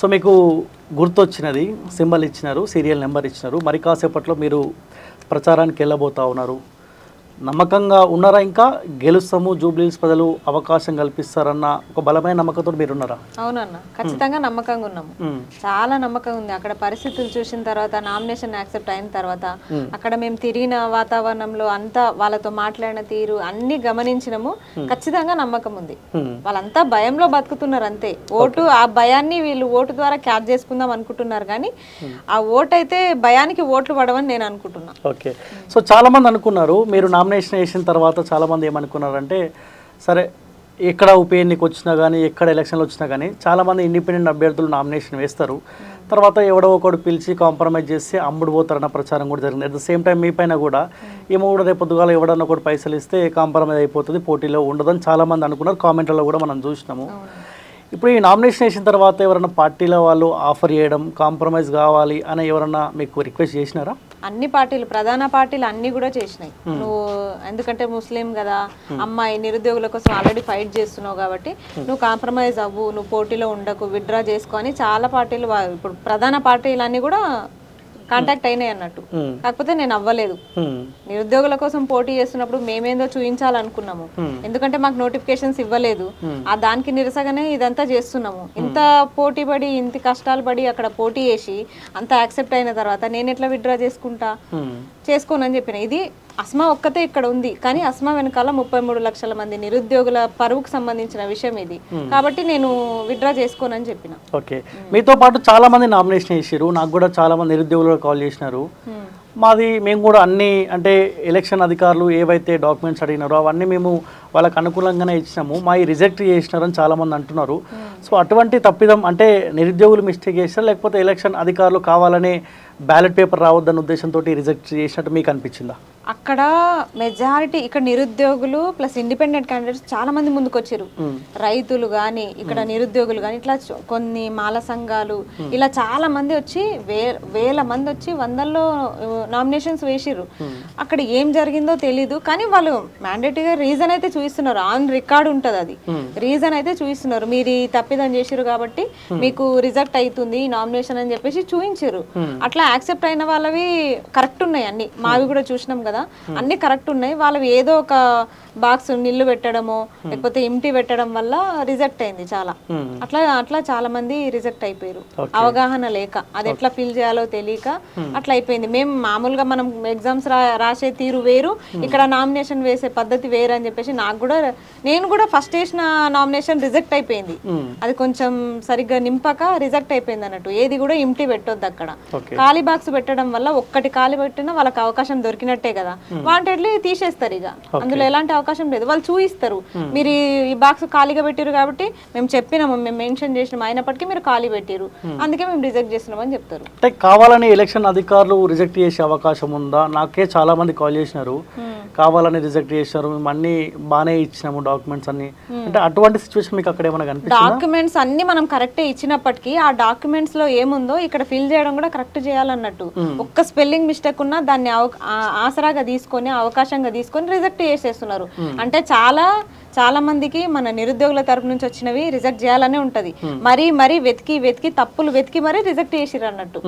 So మీకు గుర్తొచ్చినది symbol ఇచ్చినారు సీరియల్ నెంబర్ ఇచ్చినారు. మరి కాసేపట్లో మీరు ప్రచారానికి వెళ్ళబోతా ఉన్నారు. నమ్మకంగా ఉన్నారా ఇంకా? గెలుస్తాము జూబ్లీస్ ప్రజలు అవకాశం కల్పిస్తారన్న ఒక బలమైన నమ్మకంతో మీరు ఉన్నారా అవునన్న ఖచ్చితంగా నమ్మకంగా ఉన్నాము. చాలా నమ్మకం ఉంది. అక్కడ పరిస్థితులు చూసిన తర్వాత నామినేషన్ యాక్సెప్ట్ అయిన తర్వాత అక్కడ మేము తిరిగిన వాతావరణంలో అంతా వాళ్ళతో మాట్లాడిన తీరు అన్ని గమనించినము. ఖచ్చితంగా నమ్మకం ఉంది. వాళ్ళంతా భయంలో బతుకుతున్నారు అంతే. ఓటు ఆ భయాన్ని వీళ్ళు ఓటు ద్వారా క్యాచ్ చేసుకుందాం అనుకుంటున్నారు కానీ ఆ ఓటు అయితే భయానికి ఓట్లు పడవని నేను అనుకుంటున్నా. ఓకే. సో చాలామంది అనుకున్నారు మీరు నామినేషన్ వేసిన తర్వాత చాలామంది ఏమనుకున్నారంటే సరే ఎక్కడ ఉప ఎన్నిక వచ్చినా కానీ ఎక్కడ ఎలక్షన్లు వచ్చినా కానీ చాలామంది ఇండిపెండెంట్ అభ్యర్థులు నామినేషన్ వేస్తారు. తర్వాత ఎవడో ఒకడు పిలిచి కాంప్రమైజ్ చేసి అమ్ముడు పోతారన్న ప్రచారం కూడా జరిగింది. అట్ ద సేమ్ టైం మీ పైన కూడా ఏమో కూడా రేపు పొద్దుగాల ఎవడన్నా ఒకటి పైసలు ఇస్తే కాంప్రమైజ్ అయిపోతుంది పోటీలో ఉండదని చాలామంది అనుకున్నారు. కామెంట్లలో కూడా మనం చూసినాము. ఇప్పుడు ఈ నామినేషన్ వేసిన తర్వాత ఎవరైనా పార్టీలో వాళ్ళు ఆఫర్ చేయడం కాంప్రమైజ్ కావాలి అని ఎవరన్నా మీకు రిక్వెస్ట్ చేసినారా? అన్ని పార్టీలు ప్రధాన పార్టీలు అన్ని కూడా చేసినాయి. నువ్వు ఎందుకంటే ముస్లిం కదా అమ్మాయి నిరుద్యోగుల కోసం ఆల్రెడీ ఫైట్ చేస్తున్నావు కాబట్టి నువ్వు కాంప్రమైజ్ అవ్వు నువ్వు పోటీలో ఉండకు విత్డ్రా చేసుకో అని చాలా పార్టీలు ఇప్పుడు ప్రధాన పార్టీలు అన్ని కూడా కాంటాక్ట్ అయినాయి అన్నట్టు. కాకపోతే నేను అవ్వలేదు. నిరుద్యోగుల కోసం పోటీ చేస్తున్నప్పుడు మేమేందో చూపించాలనుకున్నాము ఎందుకంటే మాకు నోటిఫికేషన్స్ ఇవ్వలేదు. ఆ దానికి నిరసగానే ఇదంతా చేస్తున్నాము. ఇంత పోటీ పడి ఇంత కష్టాలు పడి అక్కడ పోటీ చేసి అంత యాక్సెప్ట్ అయిన తర్వాత నేను ఎట్లా విత్డ్రా చేసుకుంటా. చేసుకోనని చెప్పిన. ఇది అస్మా ఒక్కతే ఇక్కడ ఉంది కానీ అస్మా వెనకాల ముప్పై మూడు లక్షల మంది నిరుద్యోగుల పరువుకు సంబంధించిన విషయం ఇది. కాబట్టి నేను విత్డ్రా చేసుకోనని చెప్పిన. ఓకే. మీతో పాటు చాలా మంది నామినేషన్ చేసారు నాకు కూడా చాలా మంది నిరుద్యోగులు కాల్ చేసినారు. మాది మేము కూడా అన్ని అంటే ఎలక్షన్ అధికారులు ఏవైతే డాక్యుమెంట్స్ అడిగినారో అవన్నీ మేము వాళ్ళకి అనుకూలంగానే ఇచ్చినాము. మా రిజెక్ట్ చేసినారని చాలా మంది అంటున్నారు. సో అటువంటి తప్పిదం అంటే నిరుద్యోగులు మిస్టేక్ చేస్తారా లేకపోతే ఎలక్షన్ అధికారులు కావాలనే బ్యాలెట్ పేపర్ రావద్దన్న ఉద్దేశంతో రిజెక్ట్ చేసినట్టు మీకు అనిపించిందా? అక్కడ మెజారిటీ ఇక్కడ నిరుద్యోగులు ప్లస్ ఇండిపెండెంట్ క్యాండిడేట్స్ చాలా మంది ముందుకు వచ్చారు రైతులు కానీ ఇక్కడ నిరుద్యోగులు కానీ ఇట్లా చ- కొన్ని మాల సంఘాలు ఇలా చాలా మంది వచ్చి వే వేల మంది వచ్చి వందల్లో నామినేషన్స్ వేసిర్రు. అక్కడ ఏం జరిగిందో తెలీదు. కానీ వాళ్ళు మ్యాండేటరీగా రీజన్ అయితే చూపిస్తున్నారు. ఆన్ రికార్డ్ ఉంటుంది అది. రీజన్ అయితే చూపిస్తున్నారు. మీరు ఈ తప్పిదం చేసిరు కాబట్టి మీకు రిజెక్ట్ అవుతుంది నామినేషన్ అని చెప్పేసి చూపించారు అట్లా యాక్సెప్ట్ అయిన వాళ్ళవి కరెక్ట్ ఉన్నాయి అన్ని. మావి కూడా చూసినాం కదా. అన్ని కరెక్ట్ ఉన్నాయి. వాళ్ళవి ఏదో ఒక బాక్స్ నిల్లు పెట్టడమో లేకపోతే ఇంటి పెట్టడం వల్ల రిజెక్ట్ అయింది చాలా. Hmm. అట్లా అట్లా చాలా మంది రిజెక్ట్ అయిపోయారు. అవగాహన లేక అది ఎట్లా ఫిల్ చేయాలో తెలియక అట్లా అయిపోయింది. మేము మామూలుగా మనం ఎగ్జామ్స్ రా రాసే తీరు వేరు. ఇక్కడ నామినేషన్ వేసే పద్ధతి వేరు అని చెప్పేసి నాకు కూడా నేను కూడా ఫస్ట్ వేసిన నామినేషన్ రిజెక్ట్ అయిపోయింది. Hmm. అది కొంచెం సరిగ్గా నింపక రిజెక్ట్ అయిపోయింది అన్నట్టు. ఏది కూడా ఇంటి పెట్టొద్దు అక్కడ. ఖాళీ బాక్స్ పెట్టడం వల్ల ఒక్కటి ఖాళీ పెట్టినా వాళ్ళకి అవకాశం దొరికినట్టే కదా. వాంటెడ్లీ తీసేస్తారు ఇక. అందులో ఎలాంటి అవకాశం లేదు. వాళ్ళు చూయిస్తారు. మీరు ఈ- బాక్స్ ఖాళీగా పెట్టారు కాబట్టి మేము చెప్పినాము మేము మెన్షన్ చేసినాము. అయినప్పటికీ మీరు ఖాళీ పెట్టారు అందుకే మేము రిజెక్ట్ చేసినాం అని చెప్తారు. అంటే కావాలని ఎలక్షన్ అధికారులు రిజెక్ట్ చేసే అవకాశం ఉందా? నాకే చాలా మంది కాల్ చేసినారు కావాలని రిజెక్ట్ చేసినారు మేము అన్ని బాగానే ఇచ్చినాము డాక్యుమెంట్స్ అన్ని. అంటే అటువంటి సిచ్యువేషన్ మీకు అక్కడ ఏమైనా కనిపిస్తుందా డాక్యుమెంట్స్ అన్ని మనం కరెక్టే ఇచ్చినప్పటికీ ఆ డాక్యుమెంట్స్లో ఏముందో ఇక్కడ ఫిల్ చేయడం కూడా కరెక్ట్ చేయాలన్నట్టు. ఒక్క స్పెల్లింగ్ మిస్టేక్ ఉన్నా దాన్ని ఆసరాగా తీసుకొని అవకాశంగా తీసుకొని రిజెక్ట్ చేసేస్తున్నారు. అంటే చాలా చాలా మందికి మన నిరుద్యోగుల తరపు నుంచి వచ్చినవి రిజెక్ట్ చేయాలనే ఉంటది. మరీ మరీ వెతికి వెతికి తప్పులు వెతికి మరీ రిజెక్ట్ చేసిర్రు అన్నట్టు.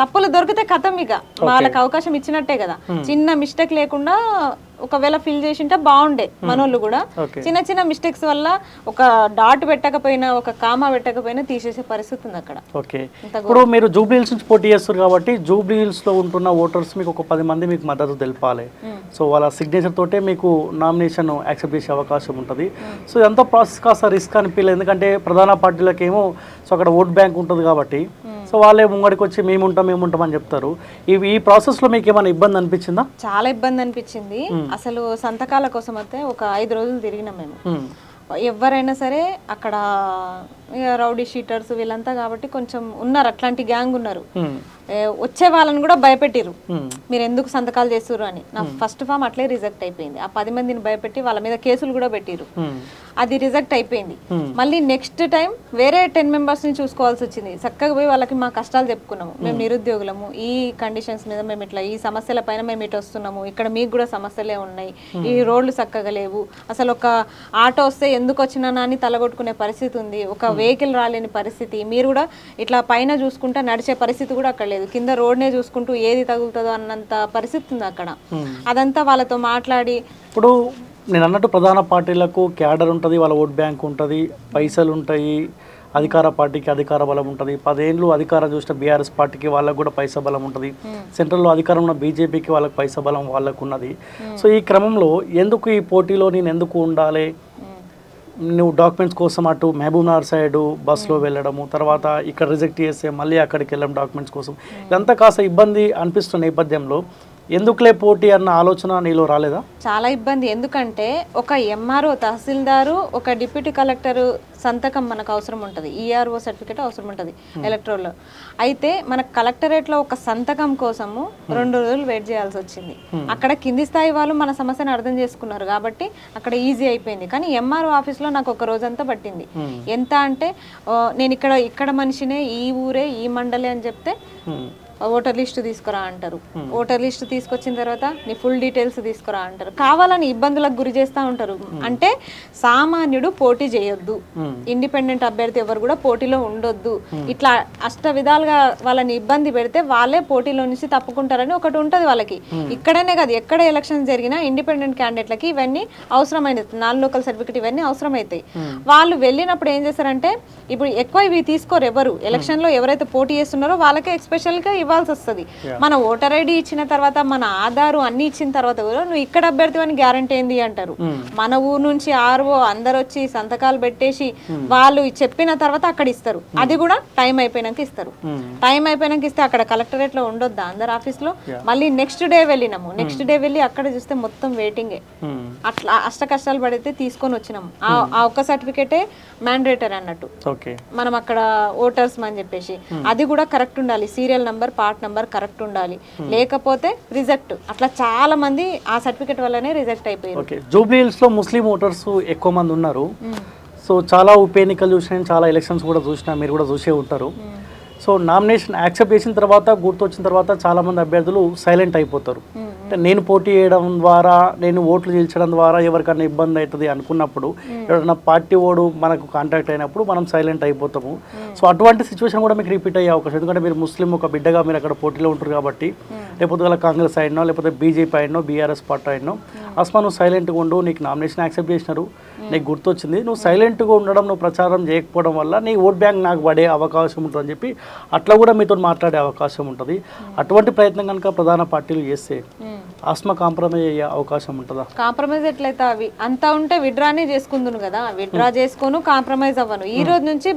తప్పులు దొరికితే కథం ఇక. వాళ్ళకి అవకాశం ఇచ్చినట్టే కదా. చిన్న మిస్టేక్ లేకుండా ఒకవేళ ఫిల్ చేసింటే బాగుండే మనోళ్ళు కూడా. చిన్న చిన్న మిస్టేక్స్ వల్ల ఒక డాట్ పెట్టకపోయినా ఒక కామా పెట్టకపోయినా తీసేసే పరిస్థితి ఉంది అక్కడ. ఓకే ఇప్పుడు మీరు జూబ్లీ హిల్స్ నుంచి పోటీ చేస్తారు కాబట్టి జూబ్లీ హిల్స్లో ఉంటున్న ఓటర్స్ మీకు ఒక పది మంది మీకు మద్దతు తెలపాలి. సో వాళ్ళ సిగ్నేచర్ తోటే మీకు నామినేషన్ యాక్సెప్ట్ చేసే అవకాశం ఉంటుంది. సో ఇదంతా ప్రాసెస్ కాస్త రిస్క్ అనిపించలేదు ఎందుకంటే ప్రధాన పార్టీలకేమో సో అక్కడ ఓట్ బ్యాంక్ ఉంటుంది కాబట్టి సో వాళ్ళే ముంగడికి వచ్చి మేము ఉంటాం మేము ఉంటాం అని చెప్తారు. ఈ ఈ ప్రాసెస్లో మీకు ఏమైనా ఇబ్బంది అనిపించిందా? చాలా ఇబ్బంది అనిపించింది. అసలు సంతకాల కోసం అయితే ఒక ఐదు రోజులు తిరిగినాం మేము. ఎవరైనా సరే అక్కడ రౌడీ షీటర్స్ వీళ్ళంతా కాబట్టి కొంచెం ఉన్నారు అట్లాంటి గ్యాంగ్ ఉన్నారు. వచ్చే వాళ్ళని కూడా భయపెట్టిరు. మీరు ఎందుకు సంతకాలు చేస్తుర్రు అని. నా ఫస్ట్ ఫామ్ అట్లే రిజెక్ట్ అయిపోయింది. ఆ పది మందిని భయపెట్టి వాళ్ళ మీద కేసులు కూడా పెట్టిరు. అది రిజెక్ట్ అయిపోయింది. మళ్ళీ నెక్స్ట్ టైం వేరే టెన్ మెంబర్స్ని చూసుకోవాల్సి వచ్చింది. చక్కగా పోయి వాళ్ళకి మా కష్టాలు చెప్పుకున్నాము. మేము నిరుద్యోగులము. ఈ కండిషన్స్ మీద మేము ఇట్లా ఈ సమస్యల పైన మేము ఇటు వస్తున్నాము. ఇక్కడ మీకు కూడా సమస్యలే ఉన్నాయి. ఈ రోడ్లు చక్కగా లేవు. అసలు ఒక ఆటో వస్తే ఎందుకు వచ్చినానా అని తలగొట్టుకునే పరిస్థితి ఉంది. ఒక వెహికల్ రాలేని పరిస్థితి. మీరు కూడా ఇట్లా పైన చూసుకుంటా నడిచే పరిస్థితి కూడా అక్కడ లేదు. కింద రోడ్నే చూసుకుంటూ ఏది తగులుతుందో అన్నంత పరిస్థితి ఉంది అక్కడ. అదంతా వాళ్ళతో మాట్లాడి ఇప్పుడు నేను అన్నట్టు ప్రధాన పార్టీలకు క్యాడర్ ఉంటుంది వాళ్ళ ఓట్ బ్యాంక్ ఉంటుంది పైసలు ఉంటాయి అధికార పార్టీకి అధికార బలం ఉంటుంది. పదేళ్ళు అధికారం చూసిన బీఆర్ఎస్ పార్టీకి వాళ్ళకు కూడా పైసా బలం ఉంటుంది. సెంట్రల్లో అధికారం ఉన్న బీజేపీకి వాళ్ళకి పైసా బలం వాళ్ళకు ఉన్నది సో ఈ క్రమంలో ఎందుకు ఈ పోటీలో నేను ఎందుకు ఉండాలి? నువ్వు డాక్యుమెంట్స్ కోసం అటు మహబూబ్నగర్ సైడ్ బస్సులో వెళ్ళడము తర్వాత ఇక్కడ రిజెక్ట్ చేస్తే మళ్ళీ అక్కడికి వెళ్ళడం డాక్యుమెంట్స్ కోసం. ఇదంతా కాస్త ఇబ్బంది అనిపిస్తున్న నేపథ్యంలో ఎందుకులే పోటీ అన్న ఆలోచన నీలో రాలేదా? చాలా ఇబ్బంది. ఎందుకంటే ఒక ఎంఆర్ఓ తహసీల్దారు ఒక డిప్యూటీ కలెక్టర్ సంతకం మనకు అవసరం ఉంటుంది. ఈఆర్ఓ సర్టిఫికేట్ అవసరం ఉంటుంది ఎలక్ట్రోల్లో. అయితే మన కలెక్టరేట్లో ఒక సంతకం కోసము రెండు రోజులు వెయిట్ చేయాల్సి వచ్చింది. అక్కడ కింది స్థాయి వాళ్ళు మన సమస్యను అర్థం చేసుకున్నారు కాబట్టి అక్కడ ఈజీ అయిపోయింది. కానీ ఎంఆర్ఓ ఆఫీస్లో నాకు ఒక రోజంతా పట్టింది. ఎంత అంటే నేను ఇక్కడ ఇక్కడ మనిషినే ఈ ఊరే ఈ మండలే అని చెప్తే. ఓటర్ లిస్ట్ తీసుకురా అంటారు. ఓటర్ లిస్ట్ తీసుకొచ్చిన తర్వాత నీ ఫుల్ డీటెయిల్స్ తీసుకురా అంటారు. కావాలని ఇబ్బందులకు గురి చేస్తూ ఉంటారు. అంటే సామాన్యుడు పోటీ చేయొద్దు. ఇండిపెండెంట్ అభ్యర్థి ఎవరు కూడా పోటీలో ఉండొద్దు. ఇట్లా అష్ట విధాలుగా వాళ్ళని ఇబ్బంది పెడితే వాళ్ళే పోటీలో నుంచి తప్పుకుంటారని ఒకటి ఉంటుంది వాళ్ళకి. ఇక్కడనే కాదు ఎక్కడ ఎలక్షన్ జరిగినా ఇండిపెండెంట్ క్యాండిడేట్లకి ఇవన్నీ అవసరమైనది. నాన్ లోకల్ సర్టిఫికేట్ ఇవన్నీ అవసరమవుతాయి వాళ్ళు వెళ్ళినప్పుడు ఏం చేస్తారంటే ఇప్పుడు ఎక్కువ ఇవి తీసుకోరు ఎవరు. ఎలక్షన్లో ఎవరైతే పోటీ చేస్తున్నారో వాళ్ళకే ఎస్పెషల్గా ఇవ్వాల్సి వస్తుంది మన ఓటర్ ఐడి ఇచ్చిన తర్వాత మన ఆధారు అన్ని ఇచ్చిన తర్వాత కూడా నువ్వు ఇక్కడ అభ్యర్థి అని గ్యారంటీ ఏంది? అంటారు. మన ఊరు నుంచి ఆర్ఓ అందరు వచ్చి సంతకాలు పెట్టేసి వాళ్ళు చెప్పిన తర్వాత అక్కడ ఇస్తారు. అది కూడా టైం అయిపోయినాక ఇస్తారు. Hmm. టైం అయిపోయినాక ఇస్తే అక్కడ కలెక్టరేట్లో ఉండొద్దా అందరు ఆఫీస్లో మళ్ళీ నెక్స్ట్ డే వెళ్ళినాము. నెక్స్ట్ డే వెళ్ళి అక్కడ చూస్తే మొత్తం వెయిటింగే. అట్లా అష్ట కష్టాలు పడితే తీసుకొని వచ్చినాము. ఆ- ఆ ఒక్క సర్టిఫికేటే మ్యాండేటరీ అన్నట్టు. మనం అక్కడ ఓటర్స్ అని చెప్పేసి. అది కూడా కరెక్ట్ ఉండాలి. Serial number part number correct ఉండాలి. లేకపోతే రిజెక్ట్ అట్లా చాలా మంది ఆ సర్టిఫికేట్ వల్లనే రిజెక్ట్ అయిపోయారు. ఓకే జూబ్లీ హిల్స్లో ముస్లిం ఓటర్స్ ఎక్కువ మంది ఉన్నారు. సో చాలా ఉప ఎన్నికలు చూసినా చాలా ఎలక్షన్స్ కూడా చూసినా మీరు కూడా చూసే ఉంటారు. సో నామినేషన్ యాక్సెప్ట్ చేసిన తర్వాత గుర్తొచ్చిన తర్వాత చాలా మంది అభ్యర్థులు సైలెంట్ అయిపోతారు. అంటే నేను పోటీ చేయడం ద్వారా నేను ఓట్లు చీల్చడం ద్వారా ఎవరికైనా ఇబ్బంది అవుతుంది అనుకున్నప్పుడు ఎవరైనా పార్టీ ఓడు మనకు కాంటాక్ట్ అయినప్పుడు మనం సైలెంట్ అయిపోతాము. సో అటువంటి సిచ్యువేషన్ కూడా మీకు రిపీట్ అయ్యే అవకాశం. ఎందుకంటే మీరు ముస్లిం ఒక బిడ్డగా మీరు అక్కడ పోటీలో ఉంటారు కాబట్టి లేకపోతే వాళ్ళ కాంగ్రెస్ అయినో లేకపోతే బీజేపీ అయినో బీఆర్ఎస్ పార్టీ అయినో అస్మా నువ్వు సైలెంట్గా ఉండు నీకు నామినేషన్ యాక్సెప్ట్ చేసినారు. నీకు గుర్తొచ్చింది. నువ్వు సైలెంట్గా ఉండడం నువ్వు ప్రచారం చేయకపోవడం వల్ల నీ ఓట్ బ్యాంక్ నాకు పడే అవకాశం ఉంటుందని చెప్పి అట్లా కూడా మీతో మాట్లాడే అవకాశం ఉంటుంది. అటువంటి ప్రయత్నం కనుక ప్రధాన పార్టీలు చేస్తే ఆస్మా కాంప్రమైజ్ అయ్యే అవకాశం ఉంటుందా? కాంప్రమైజ్ ఎట్లయితే అవి అంతా ఉంటే విడ్రానే చేసుకుందును కదా. విడ్రా చేసుకోను కాంప్రమైజ్ అవ్వను. ఈ రోజు నుంచి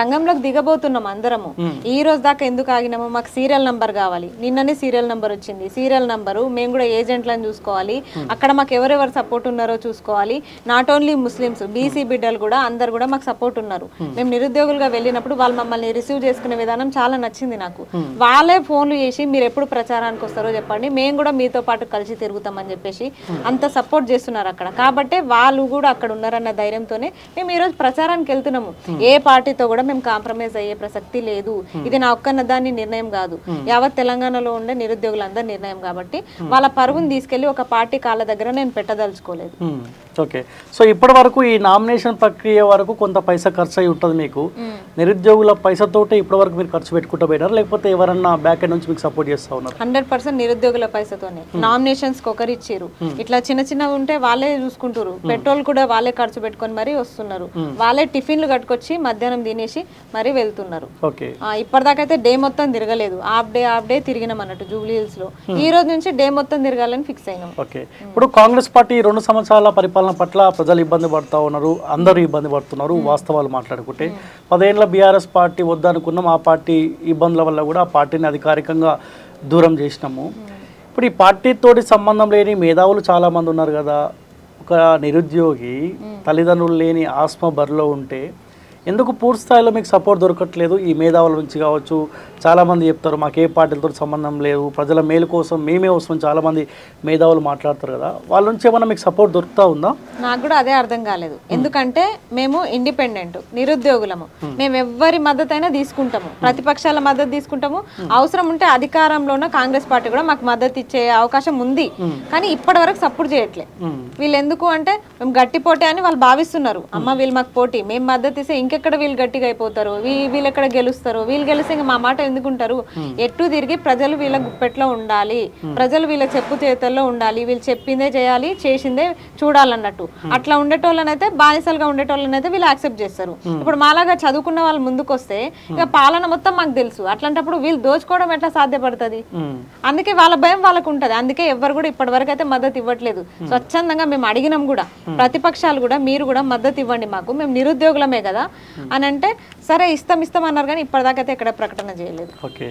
రంగంలోకి దిగబోతున్నాం అందరము. ఈ రోజు దాకా ఎందుకు ఆగినాము మాకు సీరియల్ నంబర్ కావాలి. నిన్ననే సీరియల్ నంబర్ వచ్చింది. సీరియల్ నంబరు మేము కూడా ఏజెంట్లను చూసుకోవాలి. అక్కడ మాకు ఎవరెవరు సపోర్ట్ ఉన్నారో చూసుకోవాలి. నాట్ ఓన్లీ ముస్లిమ్స్ బీసీ బిడ్డలు కూడా అందరు కూడా మాకు సపోర్ట్ ఉన్నారు. మేము నిరుద్యోగులుగా వెళ్ళినప్పుడు వాళ్ళు మమ్మల్ని రిసీవ్ చేసుకునే విధానం చాలా నచ్చింది నాకు. వాళ్ళే ఫోన్లు చేసి మీరు ఎప్పుడు ప్రచారానికి వస్తారో చెప్పండి. మేము కూడా మీతో పాటు కలిసి తిరుగుతామని చెప్పేసి అంత సపోర్ట్ చేస్తున్నారు అక్కడ. కాబట్టి వాళ్ళు కూడా అక్కడ ఉన్నారన్న ధైర్యంతోనే మేము ఈరోజు ప్రచారానికి వెళ్తున్నాము. ఏ పార్టీతో కూడా మేము కాంప్రమైజ్ అయ్యే ప్రసక్తి లేదు. ఇది నా ఒక్కన్న దాని నిర్ణయం కాదు. యావత్ తెలంగాణలో ఉండే నిరుద్యోగులందరి నిర్ణయం కాబట్టి వాళ్ళ పరుగుని తీసుకెళ్ళి ఒక పార్టీ కాళ్ళ దగ్గర నేను పెట్టదలుచుకోలేదు. ఓకే సో ఇప్పటి వరకు ఈ నామినేషన్ ప్రక్రియ వరకు కొంత పైసా ఖర్చు అయి ఉంటుంది మీకు. నిరుద్యోగుల పైసతోటే ఇప్పటి వరకు మీరు ఖర్చు పెట్టుకుంటూ పోయినారు? లేకపోతే ఎవరన్నా బ్యాక్ ఎండ్ నుంచి మీకు సపోర్ట్ చేస్తూ ఉన్నారు? హండ్రెడ్ పర్సెంట్ నిరుద్యోగుల పైసతోనే నామినేషన్స్కి ఒకరు ఇచ్చారు ఇట్లా చిన్న చిన్నవి ఉంటే వాళ్ళే చూసుకుంటారు పెట్రోల్ కూడా వాళ్ళే ఖర్చు పెట్టుకొని మరీ వస్తున్నారు. వాళ్ళే టిఫిన్లు కట్టుకొచ్చి మధ్యాహ్నం తినేసి మరీ వెళ్తున్నారు. ఓకే ఆ, ఇప్పటిదాకైతే డే మొత్తం తిరగలేదు. హాఫ్ డే హాఫ్ డే తిరిగినాం అన్నట్టు జూబ్లీ హిల్స్లో ఈ రోజు నుంచి డే మొత్తం తిరగాలని ఫిక్స్ అయినాం. ఓకే ఇప్పుడు కాంగ్రెస్ పార్టీ రెండు సంవత్సరాల పరిపాలన పట్ల ప్రజలు ఇబ్బంది పడుతూ ఉన్నారు అందరూ ఇబ్బంది పడుతున్నారు వాస్తవాలు మాట్లాడుకుంటే. పదేళ్ళ బీఆర్ఎస్ పార్టీ వద్దనుకున్నాం ఆ పార్టీ ఇబ్బందుల వల్ల కూడా ఆ పార్టీని అధికారికంగా దూరం చేసినాము. ఇప్పుడు ఈ పార్టీతోటి సంబంధం లేని మేధావులు చాలా మంది ఉన్నారు కదా. ఒక నిరుద్యోగి తల్లిదండ్రులు లేని ఆస్మ బరిలో ఉంటే ఎందుకు పూర్తి స్థాయిలో మీకు సపోర్ట్ దొరకట్లేదు ఈ మేధావుల నుంచి కావచ్చు చాలామంది చెప్తారు మాకు ఏ పార్టీలతో సంబంధం లేదు ప్రజల మేలు కోసం మేమే వస్తాం చాలామంది మేధావులు మాట్లాడతారు కదా. వాళ్ళ నుంచి ఏమైనా మీకు సపోర్ట్ దొరుకుతా ఉందా? నాకు కూడా అదే అర్థం కాలేదు. ఎందుకంటే మేము ఇండిపెండెంట్ నిరుద్యోగులము. మేము. ఎవ్వరి మద్దతు అయినా తీసుకుంటాము ప్రతిపక్షాల మద్దతు తీసుకుంటాము. అవసరం ఉంటే అధికారంలో ఉన్న కాంగ్రెస్ పార్టీ కూడా మాకు మద్దతు ఇచ్చే అవకాశం ఉంది. కానీ ఇప్పటి వరకు సపోర్ట్ చేయట్లే. వీళ్ళు ఎందుకు అంటే మేము గట్టి పోటీ అని వాళ్ళు భావిస్తున్నారు. అమ్మ వీళ్ళు మాకు పోటీ. మేము మద్దతు ఇస్తే ఇంకెక్కడ వీళ్ళు గట్టిగా అయిపోతారు? వీళ్ళు ఎక్కడ గెలుస్తారు? వీళ్ళు గెలిస్తే ఇంకా మా మాట ఎందుకుంటారు? ఎటు తిరిగి ప్రజలు వీళ్ళ గుప్పెట్లో ఉండాలి. ప్రజలు వీళ్ళ చెప్పు చేతల్లో ఉండాలి. వీళ్ళు చెప్పిందే చేయాలి చేసిందే చూడాలన్నట్టు. అట్లా ఉండేటోళ్ళనైతే బానిసలుగా ఉండేటోళ్ళనైతే వీళ్ళు యాక్సెప్ట్ చేస్తారు. ఇప్పుడు మాలాగా చదువుకున్న వాళ్ళు ముందుకు వస్తే ఇక పాలన మొత్తం మాకు తెలుసు. అట్లాంటప్పుడు వీళ్ళు దోచుకోవడం ఎట్లా సాధ్యపడుతుంది. అందుకే వాళ్ళ భయం వాళ్ళకు ఉంటది అందుకే ఎవ్వరు కూడా ఇప్పటి వరకు అయితే మద్దతు ఇవ్వట్లేదు. స్వచ్ఛందంగా మేము అడిగినాం కూడా. ప్రతిపక్షాలు కూడా మీరు కూడా మద్దతు ఇవ్వండి మాకు. మేము నిరుద్యోగులమే కదా అని అంటే సరే ఇస్తాం ఇస్తాం అన్నారు కానీ ఇప్పటిదాకా అయితే ఎక్కడ ప్రకటన చేయలేదు. ఓకే